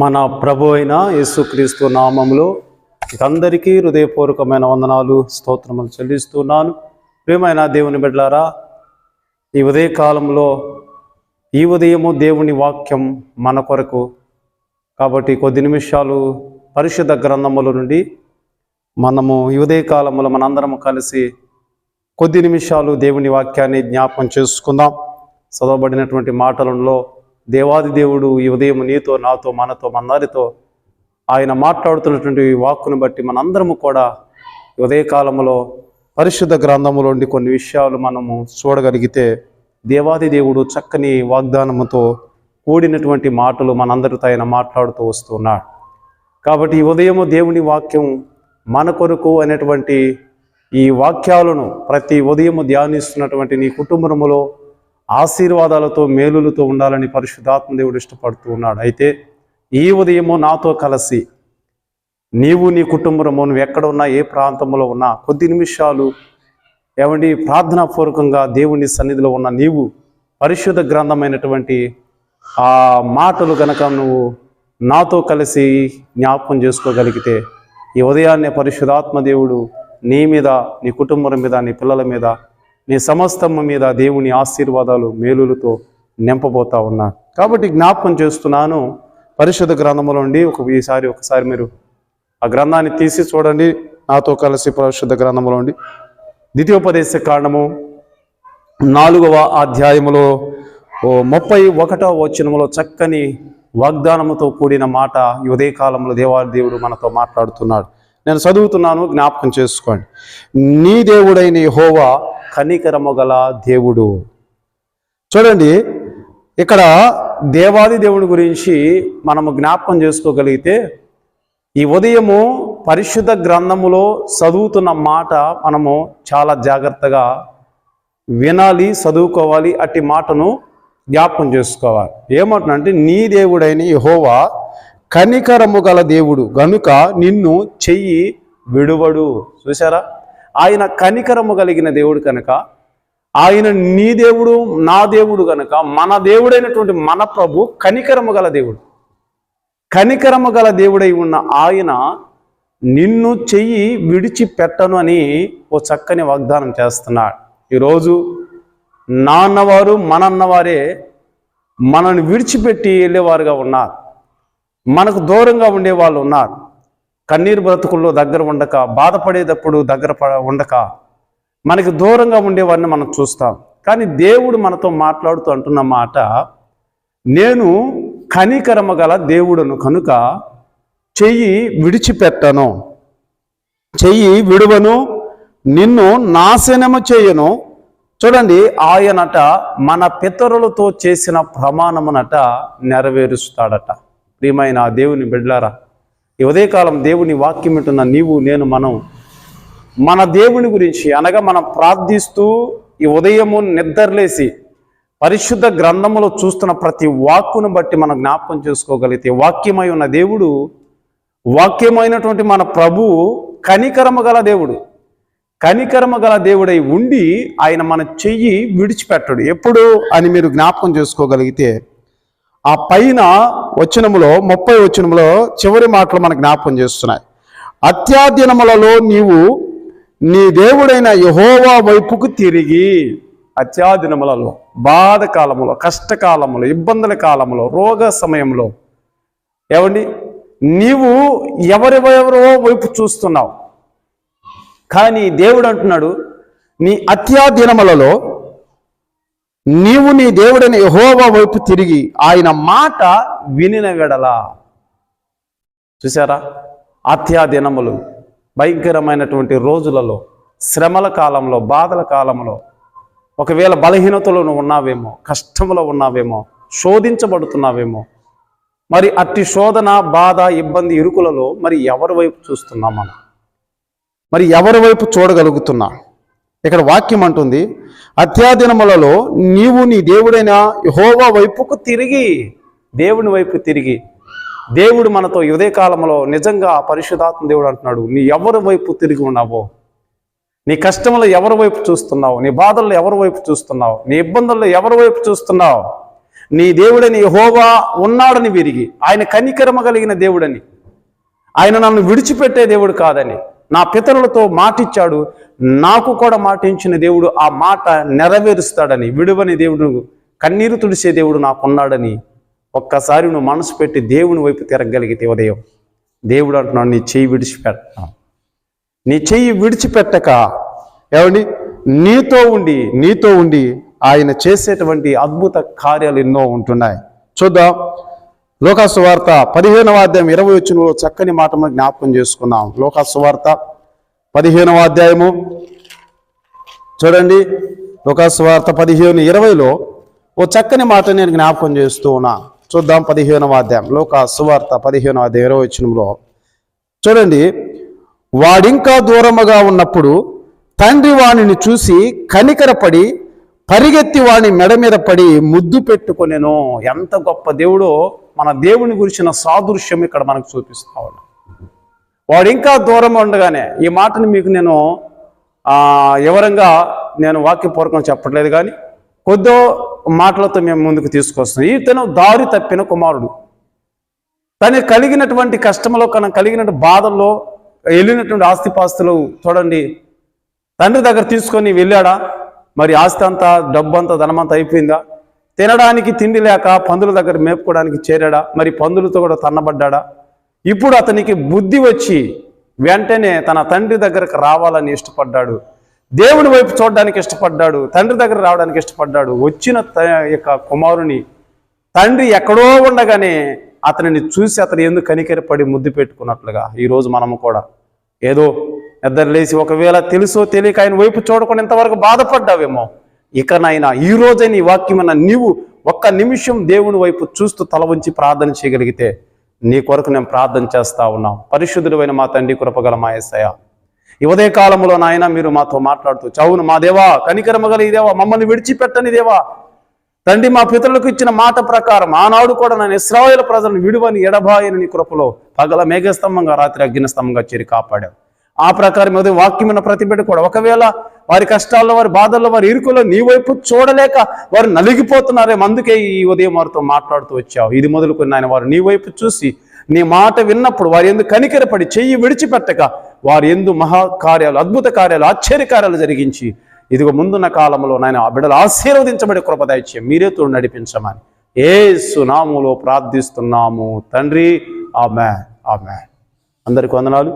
మన ప్రభు అయిన యేసుక్రీస్తు నామంలో అందరికీ హృదయపూర్వకమైన వందనాలు స్తోత్రములు చెల్లిస్తున్నాను. ప్రేమైన దేవుని బిడ్డలారా ఈ ఉదయకాలంలో ఈ ఉదయము దేవుని వాక్యం మన కొరకు. కాబట్టి కొద్ది నిమిషాలు పరిశుద్ధ గ్రంథముల నుండి మనము ఈ ఉదయకాలంలో మనందరము కలిసి కొద్ది నిమిషాలు దేవుని వాక్యాన్ని జ్ఞాపకం చేసుకుందాం. చదవబడినటువంటి మాటలలో దేవాది దేవుడు ఈ ఉదయం నీతో నాతో మనతో మనందరితో ఆయన మాట్లాడుతున్నటువంటి ఈ వాక్కును బట్టి మనందరము కూడా ఉదయకాలంలో పరిశుద్ధ గ్రంథములోండి కొన్ని విషయాలు మనము చూడగలిగితే దేవాది దేవుడు చక్కని వాగ్దానముతో కూడినటువంటి మాటలు మనందరితో ఆయన మాట్లాడుతూ వస్తున్నాడు కాబట్టి ఈ ఉదయము దేవుని వాక్యం మన కొరకు అనేటువంటి ఈ వాక్యాలను ప్రతి ఉదయము ధ్యానిస్తున్నటువంటి నీ కుటుంబములో ఆశీర్వాదాలతో మేలులతో ఉండాలని పరిశుద్ధాత్మ దేవుడు ఇష్టపడుతూ ఉన్నాడు. అయితే ఈ ఉదయము నాతో కలిసి నీవు నీ కుటుంబము నువ్వు ఎక్కడ ఉన్నా ఏ ప్రాంతంలో ఉన్నా కొద్ది నిమిషాలు ఏమండి ప్రార్థనాపూర్వకంగా దేవుని సన్నిధిలో ఉన్న నీవు పరిశుద్ధ గ్రంథమైనటువంటి ఆ మాటలు గనక నువ్వు నాతో కలిసి జ్ఞాపకం చేసుకోగలిగితే ఈ ఉదయాన్నే పరిశుధాత్మ దేవుడు నీ మీద నీ కుటుంబం మీద నీ పిల్లల మీద నీ సమస్తమ్మ మీద దేవుని ఆశీర్వాదాలు మేలులతో నింపబోతా ఉన్నా. కాబట్టి జ్ఞాపకం చేస్తున్నాను పరిశుద్ధ గ్రంథంలో నుండి ఒక ఈసారి ఒకసారి మీరు ఆ గ్రంథాన్ని తీసి చూడండి. నాతో కలిసి పరిశుద్ధ గ్రంథములో ఉండి ద్వితీయోపదేశ కారణము నాలుగవ అధ్యాయములో ఓ ముప్పై ఒకటవ వచనములో చక్కని వాగ్దానముతో కూడిన మాట ఈ ఉదయకాలంలో దేవాది దేవుడు మనతో మాట్లాడుతున్నాడు. నేను చదువుతున్నాను జ్ఞాపకం చేసుకోండి. నీ దేవుడైన హోవా కనికరము గల దేవుడు. చూడండి ఇక్కడ దేవాది దేవుడి గురించి మనము జ్ఞాపకం చేసుకోగలిగితే ఈ ఉదయము పరిశుద్ధ గ్రంథములో చదువుతున్న మాట మనము చాలా జాగ్రత్తగా వినాలి చదువుకోవాలి అట్టి మాటను జ్ఞాపకం చేసుకోవాలి. ఏమంటున్నంటే నీ దేవుడైన యహోవా కనికరము గల దేవుడు గనుక నిన్ను చెయ్యి విడువడు. చూసారా ఆయన కనికరము కలిగిన దేవుడు కనుక ఆయన నీ దేవుడు నా దేవుడు కనుక మన దేవుడైనటువంటి మన ప్రభు కనికరము గల దేవుడు. కనికరము గల దేవుడై ఉన్న ఆయన నిన్ను చెయ్యి విడిచిపెట్టను అని ఓ చక్కని వాగ్దానం చేస్తున్నాడు. ఈరోజు నాన్నవారు మనన్నవారే మనల్ని విడిచిపెట్టి వెళ్ళేవారుగా ఉన్నారు. మనకు దూరంగా ఉండే వాళ్ళు ఉన్నారు. కన్నీరు బ్రతుకుల్లో దగ్గర ఉండక బాధపడేటప్పుడు దగ్గర ఉండక మనకి దూరంగా ఉండేవారిని మనం చూస్తాం. కానీ దేవుడు మనతో మాట్లాడుతూ అంటున్న మాట నేను కనికరమ గల దేవుడును కనుక చెయ్యి విడిచిపెట్టను చెయ్యి విడువను నిన్ను నాశనము చేయను. చూడండి ఆయనట మన పితరులతో చేసిన ప్రమాణమునట నెరవేరుస్తాడట. ప్రియమైన దేవుని బిడ్లారా ఈ ఉదయకాలం దేవుని వాక్యం వింటున్న నీవు నేను మనం. మన దేవుని గురించి అనగా మనం ప్రార్థిస్తూ ఈ ఉదయము నిద్రలేసి పరిశుద్ధ గ్రంథములో చూస్తున్న ప్రతి వాక్కును బట్టి మనం జ్ఞాపకం చేసుకోగలిగితే వాక్యమై ఉన్న దేవుడు వాక్యమైనటువంటి మన ప్రభువు కనికరమ గల దేవుడు. కనికరమ గల దేవుడై ఉండి ఆయన మన చెయ్యి విడిచిపెట్టడు. ఎప్పుడు అని మీరు జ్ఞాపకం చేసుకోగలిగితే ఆ పైన వచనములో ముప్పై వచనములో చివరి మాటలు మనకు జ్ఞాపకం చేస్తున్నాయి. అత్యాధీనములలో నీవు నీ దేవుడైన యహోవా వైపుకు తిరిగి అత్యాధీనములలో బాధ కాలములో కష్టకాలములో ఇబ్బందుల కాలంలో రోగ సమయంలో ఏమండి? నీవు ఎవరెవరెవరో వైపు చూస్తున్నావు. కానీ దేవుడు అంటున్నాడు నీ అత్యాధీనములలో నీవు నీ దేవుడని యహోవా వైపు తిరిగి ఆయన మాట వినిన వెడలా. చూసారా అత్యాదినములు భయంకరమైనటువంటి రోజులలో శ్రమల కాలంలో బాధల కాలంలో ఒకవేళ బలహీనతలో నువ్వు ఉన్నావేమో కష్టంలో ఉన్నావేమో శోధించబడుతున్నావేమో మరి అట్టి శోధన బాధ ఇబ్బంది ఇరుకులలో మరి ఎవరి వైపు చూస్తున్నాం మనం? మరి ఎవరి వైపు చూడగలుగుతున్నా? ఇక్కడ వాక్యం అంటుంది అత్యాదినములలో నీవు నీ దేవుడైన యహోవా వైపుకు తిరిగి దేవుని వైపు తిరిగి. దేవుడు మనతో ఉదయకాలంలో నిజంగా పరిశుధాత్మ దేవుడు అంటున్నాడు నీ ఎవరి వైపు తిరిగి ఉన్నావో? నీ కష్టంలో ఎవరి వైపు చూస్తున్నావు? నీ బాధల్లో ఎవరి వైపు చూస్తున్నావు? నీ ఇబ్బందుల్లో ఎవరి వైపు చూస్తున్నావు? నీ దేవుడని యెహోవా ఉన్నాడని విరిగి ఆయన కనికరమ కలిగిన దేవుడని. ఆయన నన్ను విడిచిపెట్టే దేవుడు కాదని నా పితరులతో మాటిచ్చాడు నాకు కూడా మాటించిన దేవుడు ఆ మాట నెరవేరుస్తాడని విడువని దేవుడు కన్నీరు తుడిసే దేవుడు నాకున్నాడని ఒక్కసారి నువ్వు మనసు పెట్టి దేవుని వైపు తిరగలిగితే ఉదయం దేవుడు అంటున్నాడు నీ చెయ్యి విడిచిపెట్టాను. నీ చెయ్యి విడిచిపెట్టక ఏమండి? నీతో ఉండి నీతో ఉండి ఆయన చేసేటువంటి అద్భుత కార్యాలు ఎన్నో ఉంటున్నాయి. చూద్దాం. లోకాసు వార్త పదిహేనవ అధ్యాయం ఇరవై వచ్చిన చక్కని మాట మనం జ్ఞాపకం చేసుకున్నాం లోకాసు వార్త పదిహేనవ అధ్యాయము. చూడండి ఒక స్వార్థ పదిహేను ఇరవైలో ఓ చక్కని మాట నేను జ్ఞాపకం చేస్తూ ఉన్నా. చూద్దాం పదిహేనవ అధ్యాయం. లోక సువార్త పదిహేనవ అధ్యాయం ఇరవై వచ్చినంలో చూడండి వాడింకా దూరముగా ఉన్నప్పుడు తండ్రి వాణిని చూసి కనికరపడి పరిగెత్తి వాని మెడ మీద పడి ముద్దు పెట్టుకొనెను. ఎంత గొప్ప దేవుడో మన దేవుని గురించిన సాదృశ్యం ఇక్కడ మనకు చూపిస్తా ఉన్నాడు. వాడు ఇంకా దూరం ఉండగానే ఈ మాటను మీకు నేను వివరంగా నేను వాక్యపూర్వకం చెప్పట్లేదు కానీ కొద్దో మాటలతో మేము ముందుకు తీసుకొస్తున్నాం. ఇతను దారి తప్పిన కుమారుడు. తను కలిగినటువంటి కష్టంలో కన కలిగిన బాధల్లో వెళ్ళినటువంటి ఆస్తిపాస్తులు చూడండి. తండ్రి దగ్గర తీసుకొని వెళ్ళాడా? మరి ఆస్తి అంతా డబ్బు అంతా ధనమంతా అయిపోయిందా? తినడానికి తిండి లేక పందుల దగ్గర మేపుకోవడానికి చేరాడా? మరి పందులతో కూడా తన్నబడ్డాడా? ఇప్పుడు అతనికి బుద్ధి వచ్చి వెంటనే తన తండ్రి దగ్గరకు రావాలని ఇష్టపడ్డాడు. దేవుని వైపు చూడడానికి ఇష్టపడ్డాడు తండ్రి దగ్గర రావడానికి ఇష్టపడ్డాడు. వచ్చిన త- యొక్క కుమారుని తండ్రి ఎక్కడో ఉండగానే అతనిని చూసి అతను ఎందుకు కనికెరపడి ముద్దు పెట్టుకున్నట్లుగా ఈరోజు మనము కూడా. ఏదో ఇద్దరు లేచి ఒకవేళ తెలుసో తెలియక ఆయన వైపు చూడకుండా ఇంతవరకు బాధపడ్డావేమో. ఇకనైనా ఈ రోజే ఈ వాక్యమైన నీవు ఒక్క నిమిషం దేవుని వైపు చూస్తూ తల వంచి ప్రార్థన చేయగలిగితే నీ కొరకు నేను ప్రార్థన చేస్తా ఉన్నాం. పరిశుద్ధుడైన మా తండ్రి కృపగల మా యేసయ్య ఈ కాలంలో నాయన మీరు మాతో మాట్లాడుతూ చవును మా దేవా కనికరమగల ఈ దేవా మమ్మల్ని విడిచిపెట్టని దేవా. తండ్రి మా పితరులకు ఇచ్చిన మాట ప్రకారం ఆనాడు కూడా నేను ఇస్రాయేల్ ప్రజలను విడువని ఎడబాయని నీ కృపలో పగల మేఘస్తంభంగా రాత్రి అగ్ని స్తంభంగా చేరి కాపాడావు. ఆ ప్రకారం అదే వాక్యమైన ప్రతిబిడ్డ కూడా ఒకవేళ వారి కష్టాల్లో వారి బాధల్లో వారి ఇరుకులో నీ వైపు చూడలేక వారు నలిగిపోతున్నారేమో అందుకే ఈ ఉదయం వారితో మాట్లాడుతూ వచ్చావు. ఇది మొదలుకొని ఆయన వారు నీ వైపు చూసి నీ మాట విన్నప్పుడు వారి ఎందు కనికరపడి చెయ్యి విడిచిపెట్టక వారి ఎందు మహాకార్యాలు అద్భుత కార్యాలు ఆశ్చర్య కార్యాలు జరిగించి ఇదిగో ముందున్న కాలంలో నాయన బిడ్డలు ఆశీర్వదించబడే కృపదాయిచ్చే మీరే తోడు నడిపించమని ఏ సునాములో ప్రార్థిస్తున్నాము. తండ్రి ఆమె ఆమె అందరికి వందనాలు.